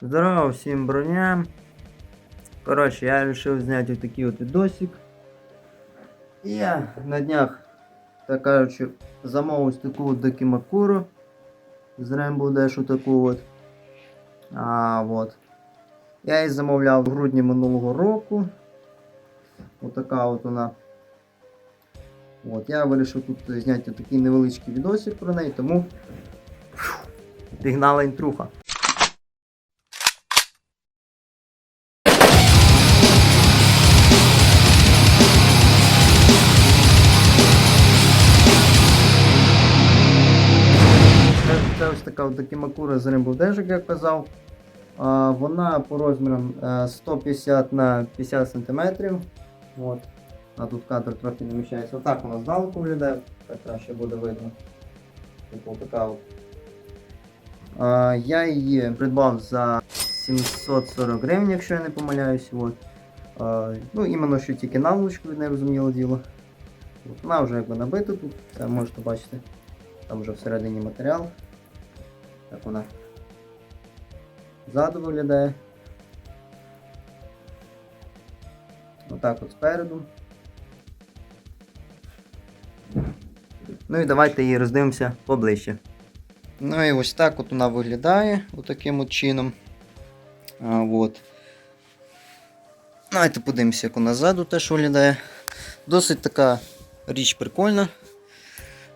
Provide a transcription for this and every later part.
Здорово, всім броня. Коротше, я вирішив зняти ось такий от відосик. Я на днях, так кажучи, замовив таку от Докімакуру. З Rainbow Dash таку от. А, вот. Я її замовляв в грудні минулого року. Отака от вона. От, я вирішив тут зняти такий невеличкий відосик про неї, тому пігнала інтруха. Ось така от Докімакура з Dash, як я казав. Вона по розмірам е, 150 на 50 см. От. А тут кадр трохи не вміщається. Отак вона здалеку виглядає, так краще буде видно. Типу така от. А, я її придбав за 740 гривень, якщо я не помиляюсь. От. А, ну, іменно що тільки наволочку від неї діло. От, вона вже якби набита тут, це можете бачити. Там вже всередині матеріал. Так вона ззаду виглядає. Отак от спереду. Ну і давайте її роздивимося поближче. Ну і ось так от вона виглядає отаким от чином. А, от. Давайте подивимося, як вона ззаду теж виглядає. Досить така річ прикольна.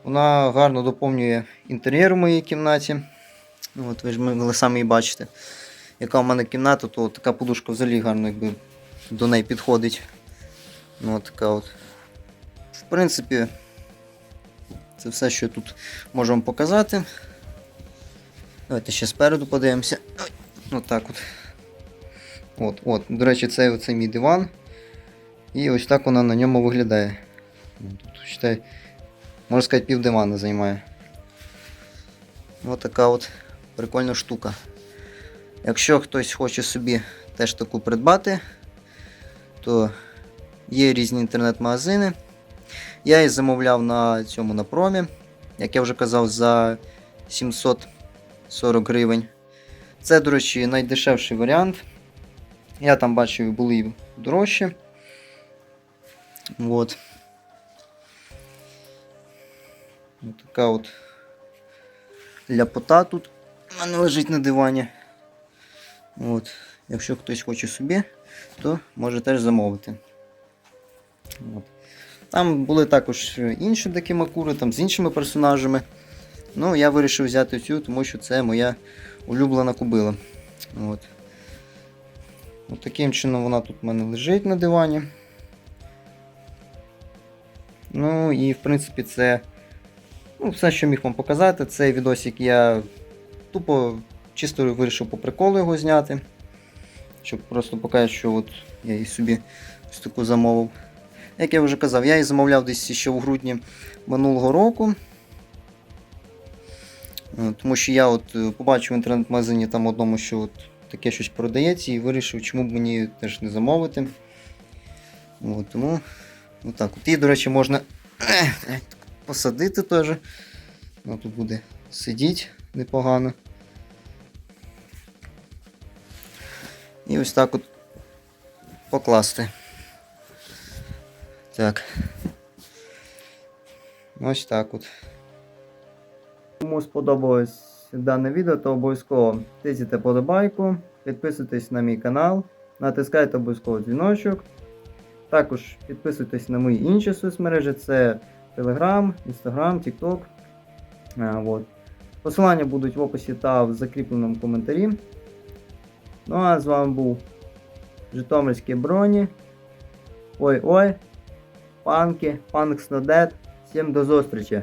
Вона гарно доповнює інтер'єр в моїй кімнаті. Ну, От ви ж могли самі бачите. Яка в мене кімната, то така подушка взагалі гарно якби до неї підходить. Ну, от така от. В принципі, це все, що тут можу вам показати. Давайте ще спереду подивимося. Отак от. От, от. До речі, це оцей мій диван. І ось так вона на ньому виглядає. Ну, Тут, считай, можна сказати, пів займає. Ось така от прикольна штука. Якщо хтось хоче собі теж таку придбати, то є різні інтернет-магазини. Я її замовляв на цьому на промі, як я вже казав, за 740 гривень. Це, до речі, найдешевший варіант. Я там бачив, були дорожчі. От. Така от ляпота тут мене лежить на дивані. От. Якщо хтось хоче собі, то може теж замовити. От. Там були також інші такі макури, там з іншими персонажами. Ну, я вирішив взяти цю, тому що це моя улюблена кубила. От. От таким чином вона тут в мене лежить на дивані. Ну і в принципі це ну, все, що міг вам показати. Цей відосик я тупо чисто вирішив по приколу його зняти. Щоб просто показати, що от я її собі ось таку замовив. Як я вже казав, я її замовляв десь ще у грудні минулого року. Е, Тому що я от е, побачив в інтернет-магазині там одному, що от таке щось продається, і вирішив, чому б мені теж не замовити. От, тому отак. От. Її, до речі, можна посадити теж. Тут буде сидіти непогано. І ось так от покласти. Так. Ось так от. Кому сподобалось дане відео, то обов'язково тисяйте подобайку, підписуйтесь на мій канал, натискайте обов'язково дзвіночок. Також підписуйтесь на мої інші соцмережі, це Telegram, Instagram, TikTok. А, от. Посилання будуть в описі та в закріпленому коментарі. Ну а з вами був Житомирські броні. Ой-ой, панки, панк Снодет. Всім до зустрічі!